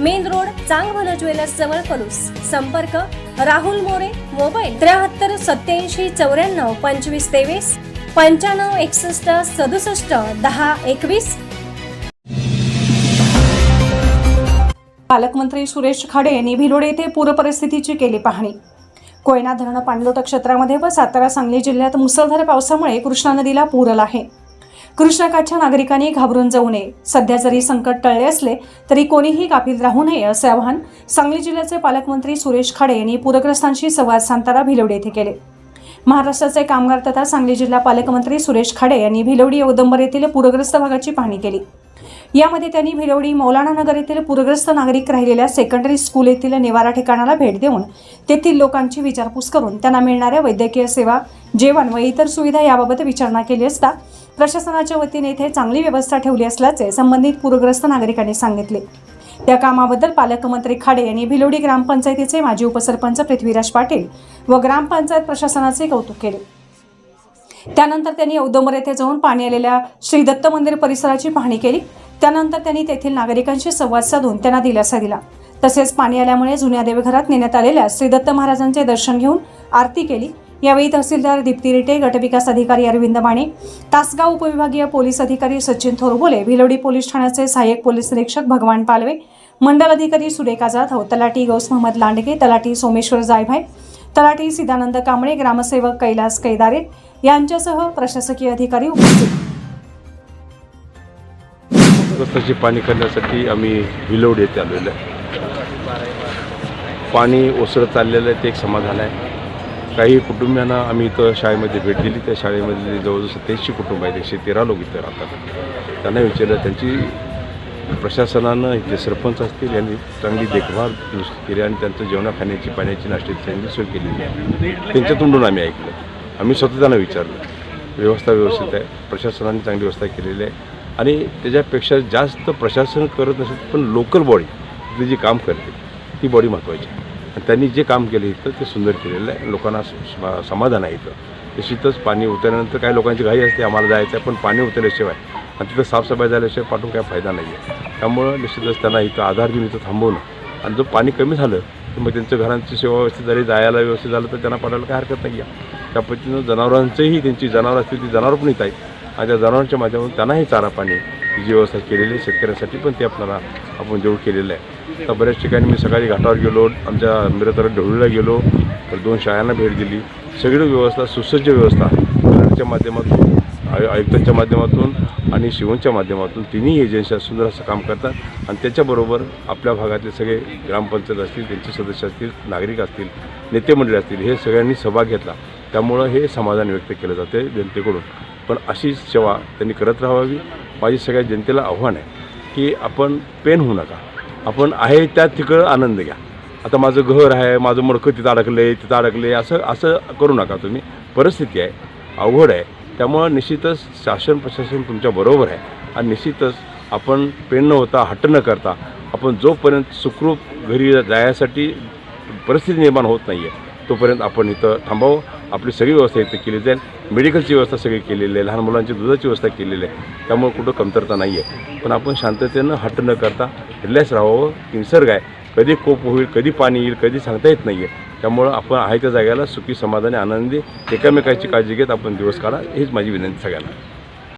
Main road Changbhan jewellers जवळ पलूस संपर्क Rahul More mobile त्र्याहत्तर सत्याऐंशी चौऱ्याण्णव पंचवीस तेवीस पंच्याण्णव एकसष्ट सदुसष्ट दहा एकवीस. पालकमंत्री सुरेश खाडे यांनी भिलोड येथे पूरपरिस्थितीची केली पाहणी. कोयना धरण पाणलोट क्षेत्रामध्ये व सातारा सांगली जिल्ह्यात मुसळधार पावसामुळे कृष्णा नदीला पूर आला आहे. कृष्णाकाठच्या नागरिकांनी घाबरून जाऊ नये. सध्या जरी संकट टळले असले तरी कोणीही गाफील राहू नये असे आवाहन सांगली जिल्ह्याचे पालकमंत्री सुरेश खाडे यांनी पूरग्रस्तांशी संवाद साधताना भिलवडे येथे केले. महाराष्ट्राचे कामगार तथा सांगली जिल्हा पालकमंत्री सुरेश खाडे यांनी भिलवडी औदंबर येथील पूरग्रस्त भागाची पाहणी केली. यामध्ये त्यांनी भिलवडी मौलाना नगर येथील पूरग्रस्त नागरिक राहिलेल्या सेकंडरी स्कूल येथील निवारा ठिकाणाला भेट देऊन तेथील लोकांची विचारपूस करून त्यांना मिळणाऱ्या वैद्यकीय सेवा जेवण व इतर सुविधा याबाबत विचारणा केली असता प्रशासनाच्या वतीने इथे चांगली व्यवस्था ठेवली असल्याचे संबंधित पूरग्रस्त नागरिकांनी सांगितले. त्या कामाबद्दल पालकमंत्री खाडे यांनी भिलोडी ग्रामपंचायतीचे माजी उपसरपंच पृथ्वीराज पाटील व ग्रामपंचायत प्रशासनाचे कौतुक केले. त्यानंतर त्यांनी औदंबर येथे जाऊन पाणी आलेल्या श्री दत्त मंदिर परिसराची पाहणी केली. त्यानंतर त्यांनी तेथील नागरिकांशी संवाद साधून त्यांना दिलासा दिला. तसेच पाणी आल्यामुळे जुन्या देवघरात नेण्यात आलेल्या श्री दत्त महाराजांचे दर्शन घेऊन आरती केली. यावेळी तहसीलदार दीप्ती रिटे गटविकास अधिकारी अरविंद माने तासगाव उपविभागीय पोलीस अधिकारी सचिन थोरबोले भिलोडी पोलीस ठाण्याचे सहाय्यक पोलीस निरीक्षक भगवान पालवे मंडल अधिकारी सुरेखा जाधव हो तलाटी गौस महम्मद लांडगे तलाटी सोमेश्वर जायभाय तलाठी सिदानंद कांबळे ग्रामसेवक कैलास कैदारे यांच्यासह प्रशासकीय अधिकारी उपस्थित. रस्त्याची पाणी करण्यासाठी आम्ही विलोड येथे आलेलो आहे. पाणी ओसरत चाललेलं आहे ते एक समाधान आहे. काही कुटुंबियांना आम्ही इथं शाळेमध्ये भेट दिली. त्या शाळेमध्ये जवळजवळ सत्याऐंशी कुटुंब आहेत. एकशे तेरा लोक इथं राहतात. त्यांना विचारलं त्यांची प्रशासनानं इथले सरपंच असतील यांनी चांगली देखभाल केली आणि त्यांचं जेवणा खाण्याची पाण्याची नाश्त्याची चांगली सोय केलेली आहे. त्यांच्या तोंडून आम्ही ऐकलं. आम्ही स्वतः त्यांना विचारलं. व्यवस्था व्यवस्थित आहे. प्रशासनाने चांगली व्यवस्था केलेली आहे. आणि त्याच्यापेक्षा जास्त प्रशासन करत नसेल पण लोकल बॉडी ती जी काम करते ती बॉडी महत्त्वाची आहे. त्यांनी जे काम केलं इथं ते सुंदर केलेलं आहे. लोकांना समाधान आहे इथं. निश्चितच पाणी उतरल्यानंतर काही लोकांची घाई असते आम्हाला जायचं आहे पण पाणी उतरल्याशिवाय आणि तिथं साफसफाई झाल्याशिवाय पाठवून काय फायदा नाही आहे. त्यामुळं निश्चितच त्यांना इथं आधार देऊन इथं थांबवणं आणि जर पाणी कमी झालं तर मग त्यांच्या घरांची सेवा व्यवस्थित झाली जायला व्यवस्थित झालं तर त्यांना पाठवायला काही हरकत नाही आहे. त्या पद्धतीनं जनावरांचंही त्यांची जनावरं असतील ती जनावरं पण येत आहेत. आणि त्या जनावरांच्या माध्यमातून त्यांनाही चारा पाणी जी व्यवस्था केलेली आहे शेतकऱ्यांसाठी पण ते आपल्याला आपण जेवढ केलेलं आहे. तर बऱ्याच ठिकाणी मी सकाळी घाटावर गेलो आमच्या मिरतर ढवळीला गेलो तर दोन शाळांना भेट दिली. सगळी व्यवस्था सुसज्ज व्यवस्था कलेक्टरच्या माध्यमातून आय आयुक्तांच्या माध्यमातून आणि शिवनच्या माध्यमातून तिन्ही एजन्सी सुंदर असं काम करतात. आणि त्याच्याबरोबर आपल्या भागातले सगळे ग्रामपंचायत असतील त्यांचे सदस्य असतील नागरिक असतील नेते मंडळी असतील हे सगळ्यांनी सहभाग घेतला. त्यामुळं हे समाधान व्यक्त केलं जाते जनतेकडून. पण अशी सेवा त्यांनी करत राहावी. माझी सगळ्या जनतेला आव्हान आहे की आपण पेन होऊ नका. आपण आहे त्यात तिकडं आनंद घ्या. आता माझं घर आहे माझं मडकं तिथं अडकलं आहे तिथं अडकलं आहे असं असं करू नका तुम्ही. परिस्थिती आहे अवघड आहे. त्यामुळं निश्चितच शासन प्रशासन तुमच्या बरोबर आहे. आणि निश्चितच आपण पेन न होता हट्ट न करता आपण जोपर्यंत सुखरूप घरी जाण्यासाठी परिस्थिती निर्माण होत नाही आहे तोपर्यंत आपण इथं थांबावं. आपली सगळी व्यवस्था इथे केली जाईल. मेडिकलची व्यवस्था सगळी केलेली आहे. लहान मुलांची दुधाची व्यवस्था केलेली आहे. त्यामुळे कुठं कमतरता नाही आहे पण आपण शांततेनं हट्ट न करता रिलॅक्स राहावं. की निसर्ग आहे. कधी कोप होईल कधी पाणी येईल कधी सांगता येत नाही आहे त्यामुळं आपण आहे त्या जागेला सुखी समाधानी आनंदी एकामेकाची काळजी घेत आपण दिवस काढा. हीच माझी विनंती सगळ्यांना.